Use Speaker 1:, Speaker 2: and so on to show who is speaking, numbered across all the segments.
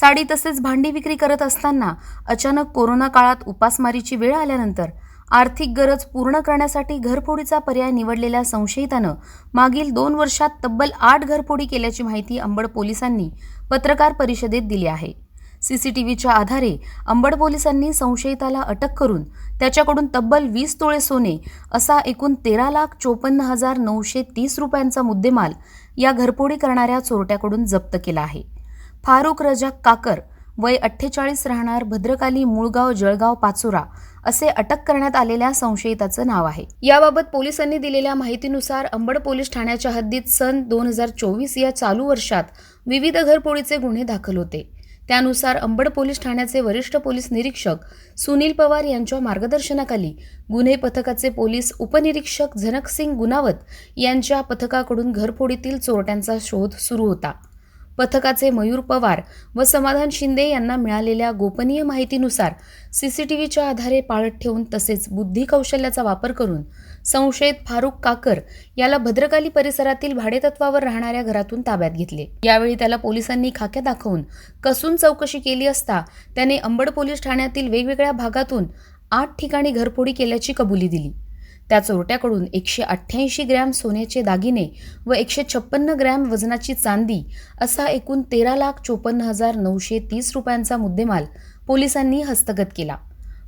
Speaker 1: साडी तसेच भांडी विक्री करत असताना अचानक कोरोना काळात उपासमारीची वेळ आल्यानंतर आर्थिक गरज पूर्ण करण्यासाठी घरफोडीचा पर्याय निवडलेल्या संशयितानं मागील दोन वर्षात तब्बल आठ घरफोडी केल्याची माहिती अंबड पोलिसांनी पत्रकार परिषदेत दिली आहे. सीसीटीव्हीच्या आधारे अंबड पोलिसांनी संशयिताला अटक करून त्याच्याकडून तब्बल वीस तोळे सोने असा एकूण तेरा लाख चोपन्न हजार नऊशे तीस रुपयांचा मुद्देमाल या घरफोडी करणाऱ्या चोरट्याकडून जप्त केला आहे. फारुख रजाक काकर वय अठ्ठेचाळीस राहणार भद्रकाली मुळगाव जळगाव पाचोरा असे अटक करण्यात आलेल्या संशयिताचं नाव आहे. याबाबत पोलिसांनी दिलेल्या माहितीनुसार अंबड पोलीस ठाण्याच्या हद्दीत सन दोन हजार चोवीस या चालू वर्षात विविध घरपोळीचे गुन्हे दाखल होते. त्यानुसार अंबड पोलीस ठाण्याचे वरिष्ठ पोलीस निरीक्षक सुनील पवार यांच्या मार्गदर्शनाखाली गुन्हे पथकाचे पोलीस उपनिरीक्षक झनकसिंग गुनावत यांच्या पथकाकडून घरफोडीतील चोरट्यांचा शोध सुरू होता. पथकाचे मयूर पवार व समाधान शिंदे यांना मिळालेल्या गोपनीय माहितीनुसार सीसीटीव्हीच्या आधारे पाळत ठेवून तसेच बुद्धी कौशल्याचा वापर करून संशयित फारुख काकर याला भद्रकाली परिसरातील भाडेतत्वावर राहणाऱ्या घरातून ताब्यात घेतले. यावेळी त्याला पोलिसांनी खाक्या दाखवून कसून चौकशी केली असता त्याने अंबड पोलीस ठाण्यातील वेगवेगळ्या भागातून आठ ठिकाणी घरफोडी केल्याची कबुली दिली. त्या चोरट्याकडून एकशे अठ्ठ्याऐंशी ग्रॅम सोन्याचे दागिने व एकशे छप्पन्न ग्रॅम वजनाची चांदी असा एकूण तेरा लाख चोपन्न हजार नऊशे तीस रुपयांचा मुद्देमाल पोलिसांनी हस्तगत केला.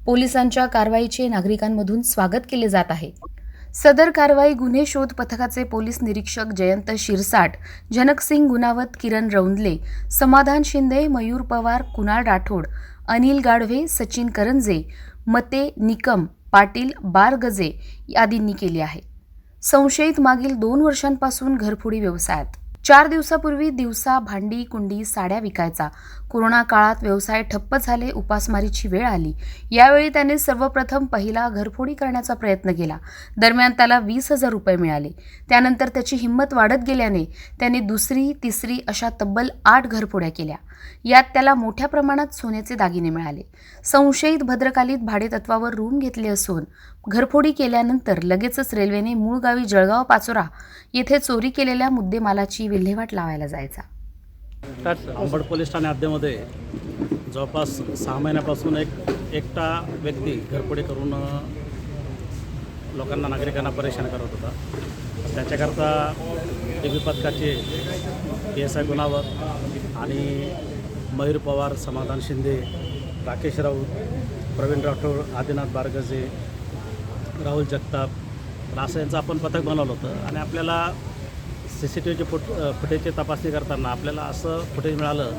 Speaker 1: पोलिसांच्या कारवाईचे नागरिकांमधून स्वागत केले जात आहे. सदर कारवाई गुन्हे शोध पथकाचे पोलीस निरीक्षक जयंत शिरसाट जनकसिंग गुनावत किरण रौंदले समाधान शिंदे मयूर पवार कुणाल राठोड अनिल गाढवे सचिन करंजे मते निकम पाटील बारगजे आदींनी केली आहे. संशयित मागील दोन वर्षांपासून घरफोडी व्यवसायात. चार दिवसापूर्वी दिवसा भांडी कुंडी साड्या विकायचा. कोरोना काळात व्यवसाय ठप्प झाले उपासमारीची वेळ आली. यावेळी त्याने सर्वप्रथम पहिला घरफोडी करण्याचा प्रयत्न केला. दरम्यान त्याला वीस हजार रुपये मिळाले. त्यानंतर त्याची हिंमत वाढत गेल्याने त्याने दुसरी तिसरी अशा तब्बल आठ घरफोड्या केल्या. यात त्याला मोठ्या प्रमाणात सोन्याचे दागिने मिळाले. संशयित भद्रकालीत भाडेतत्वावर रूम घेतले असून घरफोडी केल्यानंतर लगेचच रेल्वेने मूळ गावी जळगाव पाचोरा येथे चोरी केलेल्या मुद्देमालाची विल्हेवाट लावायला जायचा.
Speaker 2: अंबड पोलीस ठाणे हद्दीमध्ये जवळपास सहा महिन्यापासून एक एकटा व्यक्ती घरफोडी करून लोकांना नागरिकांना परेशान करत होता. त्याच्याकरता टी पथकाचे पी एस आय गुणावर आणि मयूर पवार समाधान शिंदे राकेश राऊत प्रवीण राठोड आदिनाथ बारगजे राहुल जगताप तर असं यांचं आपण पथक बनवलं होतं. आणि आपल्याला सी सी टी व्हीचे फुट फुटेजची तपासणी करताना आपल्याला असं फुटेज मिळालं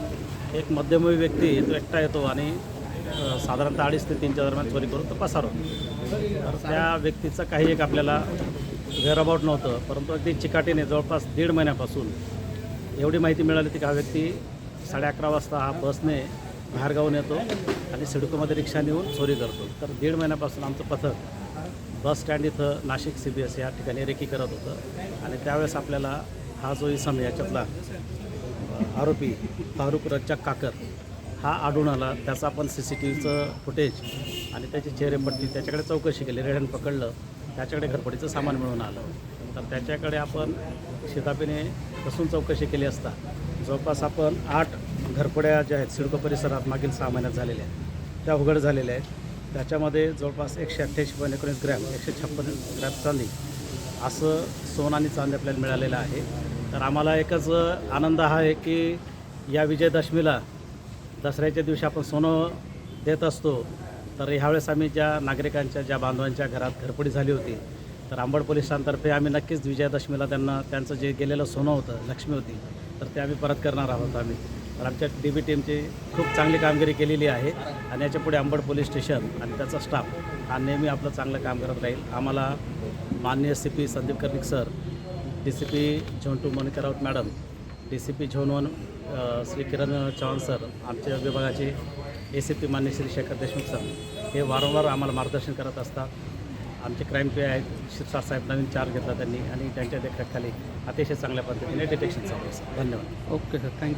Speaker 2: एक मध्यमवयी व्यक्ती तो एकटा येतो आणि साधारणतः अडीच ते तीनच्या दरम्यान चोरी करून तो पसार होतो. तर त्या व्यक्तीचं काही एक आपल्याला वेअरअबाउट नव्हतं परंतु अगदी चिकाटीने जवळपास दीड महिन्यापासून एवढी माहिती मिळाली की हा व्यक्ती साडे अकरा वाजता हा बसने बाहेरगावून येतो आणि सिडकोमध्ये रिक्षा नेऊन चोरी करतो. तर दीड महिन्यापासून आमचं पथक बस स्टँड इथं नाशिक सी बी एस या ठिकाणी रेकी करत होतं. आणि त्यावेळेस आपल्याला हा जो इसम याच्यातला आरोपी फारुख रज्जाक काकर हा आढळून आला. त्याचा आपण सी सी टी व्हीचं फुटेज आणि त्याची चेहरेपट्टी त्याच्याकडे चौकशी केली रेडन पकडलं त्याच्याकडे घरपडीचं सामान मिळून आलं. तर त्याच्याकडे आपण शितापीने कसून चौकशी केली असता जवळपास आपण आठ घरपड्या ज्या आहेत सिडको परिसरात मागील सहा महिन्यात झालेल्या आहेत त्या उघड झालेल्या आहेत. त्याच्यामध्ये जवळपास एकशे अठ्ठ्याऐंशी पॉईंट एकोणीस ग्रॅम एकशे छप्पन ग्रॅम चांदी असं सोनं आणि चांदी आपल्याला मिळालेलं आहे. तर आम्हाला एकच आनंद हा आहे की या विजयदशमीला दसऱ्याच्या दिवशी आपण सोनं देत असतो. तर ह्यावेळेस आम्ही ज्या नागरिकांच्या ज्या बांधवांच्या घरात घरपडी झाली होती तर आंबड पोलिसांतर्फे आम्ही नक्कीच विजयादशमीला त्यांना त्यांचं जे गेलेलं सोनं होतं लक्ष्मी होती तर ते आम्ही परत करणार आहोत आम्ही. तर आमच्या डी बी टीमची खूप चांगली कामगिरी केलेली आहे. आणि याच्यापुढे अंबड पोलीस स्टेशन आणि त्याचा स्टाफ हा नेहमी आपलं चांगलं काम करत राहील. आम्हाला माननीय C P Sandeep Karnik sir D C P zone two Monika Raut madam D C P zone one Shri Kiran Chavan sir आमच्या विभागाचे ए सी पी मान्य श्री शेखर देशमुख सर हे वारंवार आम्हाला मार्गदर्शन करत असतात. आमचे क्राईम पे आहेत. शिरसाट साहेब नवीन चार्ज घेतला त्यांनी आणि त्यांच्या देखरेखाखाली अतिशय चांगल्या पद्धतीने डिटेक्शन चालू आहे सर धन्यवाद.
Speaker 3: Okay sir thank you